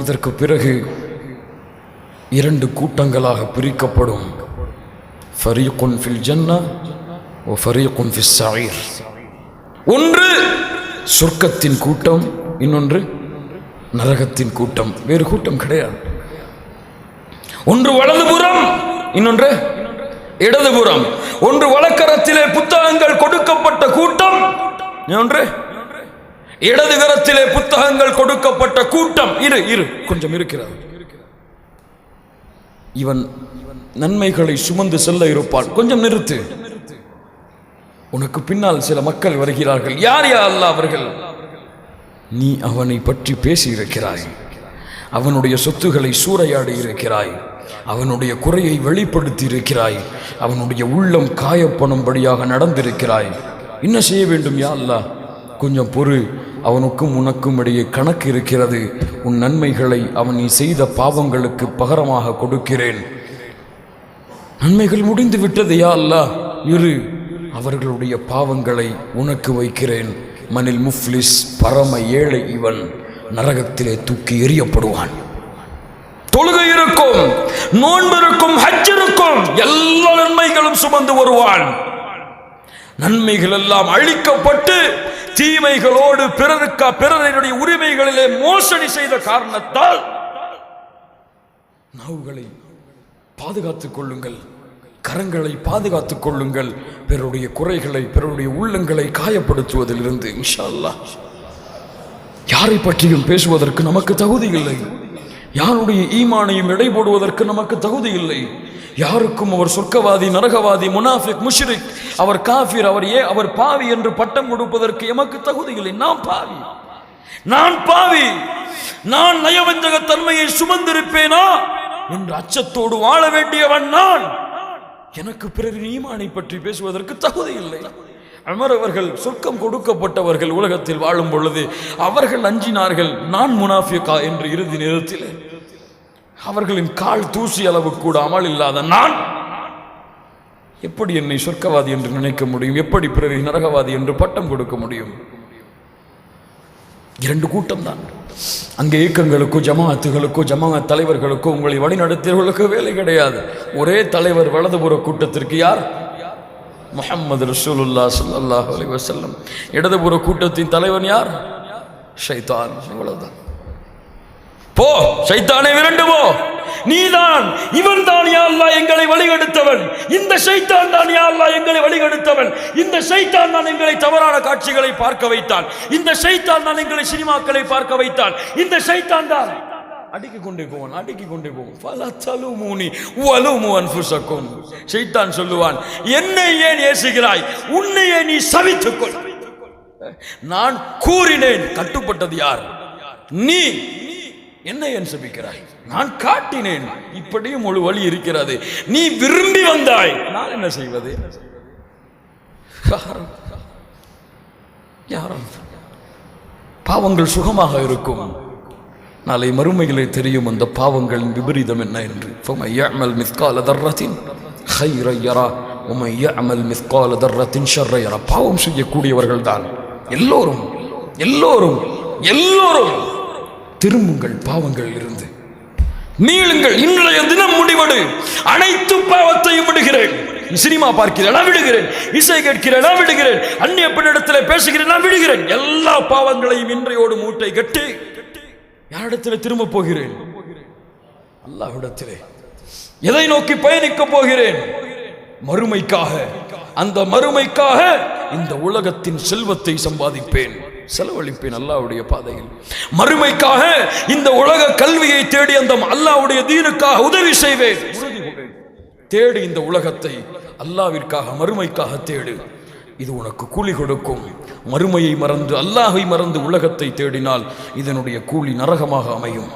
இதற்கு பிறகு இரண்டு கூட்டங்களாக பிரிக்கப்படும். ஃபரீகுன் ஃபில் ஜன்னா ஓ ஃபரீகுன் ஃபிஸ் சயீர் ஒன்று சொர்க்கத்தின் கூட்டம் இன்னொன்று நரகத்தின் கூட்டம் வேறு கூட்டம் கிடையாது. ஒன்று வலதுபுறம் இன்னொன்று இடதுபுறம் ஒன்று வழக்கரத்திலே புத்தகங்கள் கொடுக்கப்பட்ட கூட்டம் இன்னொன்று இடதுகரத்திலே புத்தகங்கள் கொடுக்கப்பட்ட கூட்டம். இரு இரு கொஞ்சம் இருக்கிறது இவன் நன்மைகளை சுமந்து செல்ல இருப்பான் கொஞ்சம் நிறுத்து. உனக்கு பின்னால் சில மக்கள் வருகிறார்கள். யார் யா அல்ல அவர்கள்? நீ அவனை பற்றி பேசியிருக்கிறாய். அவனுடைய சொத்துக்களை சூறையாடி இருக்கிறாய் அவனுடைய குறையை வெளிப்படுத்தி இருக்கிறாய் அவனுடைய உள்ளம் காயப்பணும்படியாக நடந்திருக்கிறாய். என்ன செய்ய வேண்டும் யா அல்லா கொஞ்சம் பொறு. அவனுக்கும் உனக்கும் இடையே கணக்கு இருக்கிறது. உன் நன்மைகளை அவன் நீ செய்த பாவங்களுக்கு பகரமாக கொடுக்கிறேன். நன்மைகள் முடிந்து விட்டது யா இரு. அவர்களுடைய பாவங்களை உனக்கு வைக்கிறேன். மனில் முஃப்லிஸ் பரம ஏழை இவன் நரகத்திலே தூக்கி எறியப்படுவான். தொழுகை இருக்கும் நோன்பு இருக்கும் ஹஜ் இருக்கும் எல்லா நன்மைகளும் சுமந்து வருவான். நன்மைகள் எல்லாம் அழிக்கப்பட்டு தீமைகளோடு பிறருக்கா பிறரினுடைய உரிமைகளிலே மோசடி செய்த காரணத்தால் நாவுகளை பாதுகாத்துக் கொள்ளுங்கள். கரங்களை பாதுகாத்துக் கொள்ளுங்கள். பிறருடைய குறைகளை பிறருடைய உள்ளங்களை காயப்படுத்துவதிலிருந்து இன்ஷால்லா யாரை பற்றியும் பேசுவதற்கு நமக்கு தகுதி இல்லை. யாருடைய ஈமானையும் எடை போடுவதற்கு நமக்கு தகுதி இல்லை. யாருக்கும் அவர் சொர்க்கவாதி நரகவாதி முனாஃபிக் முஷ்ரிக் அவர் காஃபிர் அவர் ஏ அவர் பாவி என்று பட்டம் கொடுப்பதற்கு எமக்கு தகுதி இல்லை. நான் பாவி. நான் பாவி. நான் நயவஞ்சக தன்மையை சுமந்திருப்பேனா? என்று அச்சத்தோடு வாழ வேண்டியவன் நான். எனக்கு பிறகு ஈமானை பற்றி பேசுவதற்கு தகுதி இல்லை. அமர் அவர்கள் சொர்க்கம் கொடுக்கப்பட்டவர்கள் உலகத்தில் வாழும் பொழுது அவர்கள் அஞ்சினார்கள் நான் முனாஃபிகா என்று இறுதி நேரத்தில் அவர்களின் கால் தூசி அளவு கூட அமல் இல்லாத நான் எப்படி என்னை சொர்க்கவாதி என்று நினைக்க முடியும்? எப்படி பிறரை நரகவாதி என்று பட்டம் கொடுக்க முடியும்? இரண்டு கூட்டம் தான். அங்கே இயக்கங்களுக்கோ ஜமாஅத்துகளுக்கோ ஜமாஅத் தலைவர்களுக்கோ உங்களை வழிநடத்தியவர்களுக்கோ வேலை கிடையாது. ஒரே தலைவர் வலதுபுற கூட்டத்திற்கு யார்? முஹம்மது ரசூலுல்லா சல்லாஹ் அலி வசல்லம் இடதுபுற கூட்டத்தின் தலைவன் யார்? ஷைத்தான். இவ்வளவுதான் போ சைத்தானே விரண்டு போ. நீதான் இவன் தான் யா எங்களை வழிகெடுத்தவன். இந்த சைத்தான் தான் யா எங்களை வழிகெடுத்தவன். இந்த சைத்தான் தான் எங்களை தவறான காட்சிகளை பார்க்க வைத்தான். இந்த சைத்தான் தான் எங்களை சினிமாக்களை பார்க்க வைத்தான். இந்த சைத்தான் தான் அடிக்க கொண்டே போவான் அடிக்க கொண்டே போவான் பல தலுமூனி வலுமு புசக்கும் சைத்தான் சொல்லுவான் என்னை ஏன் ஏசுகிறாய்? உன்னையே நீ சவித்துக்கொள். நான் கூறினேன் கட்டுப்பட்டது யார்? நீ. என்ன என் செபிக்கிறாய்? நான் காட்டினேன். இப்படியும் ஒரு வழி இருக்கிறது. நீ விரும்பி வந்தாய். நான் என்ன செய்வது? யாரும் யாரும் பாவங்கள் சுகமாக இருக்கும். நாளை மறுமைகளை தெரியும் அந்த பாவங்களின் விபரீதம் என்ன என்று. ஃபமையமல் மிஸ்கால தர்ரத்தின் ஹைரையரா உமையமல் மிஸ்கால தர்ரத்தின் ஷர்ரையரா பாவம் செய்யக்கூடியவர்கள் தான் எல்லோரும் எல்லோரும் எல்லோரும். திரும்புங்கள் பாவங்கள் இருந்து. நீளுங்கள் இன்றைய தினம் முடிவடு. அனைத்து பாவத்தையும் விடுகிறேன். சினிமா பார்க்கிறேன் நான் விடுகிறேன். இசை கேட்கிறேன் நான் விடுகிறேன். அந்நிய பெண்ணிடத்தில் பேசுகிறேன் நான் விடுகிறேன். எல்லா பாவங்களையும் இன்றையோடு மூட்டை கட்டி. யாரிடத்தில் திரும்ப போகிறேன்? அல்லாஹ்விடத்திலே. எதை நோக்கி பயணிக்க போகிறேன்? மறுமைக்காக. அந்த மறுமைக்காக இந்த உலகத்தின் செல்வத்தை சம்பாதிப்பேன். செலவழிப்பேன் அல்லாவுடைய பாதையில். மறுமைக்காக இந்த உலக கல்வியை தேடி அந்த அல்லாவுடைய தீனுக்காக உதவி செய்வேன். தேடு இந்த உலகத்தை. அல்லாவிற்காக மறுமைக்காக தேடு. இது உனக்கு கூலி கொடுக்கும். மறுமையை மறந்து அல்லாஹை மறந்து உலகத்தை தேடினால் இதனுடைய கூலி நரகமாக அமையும்.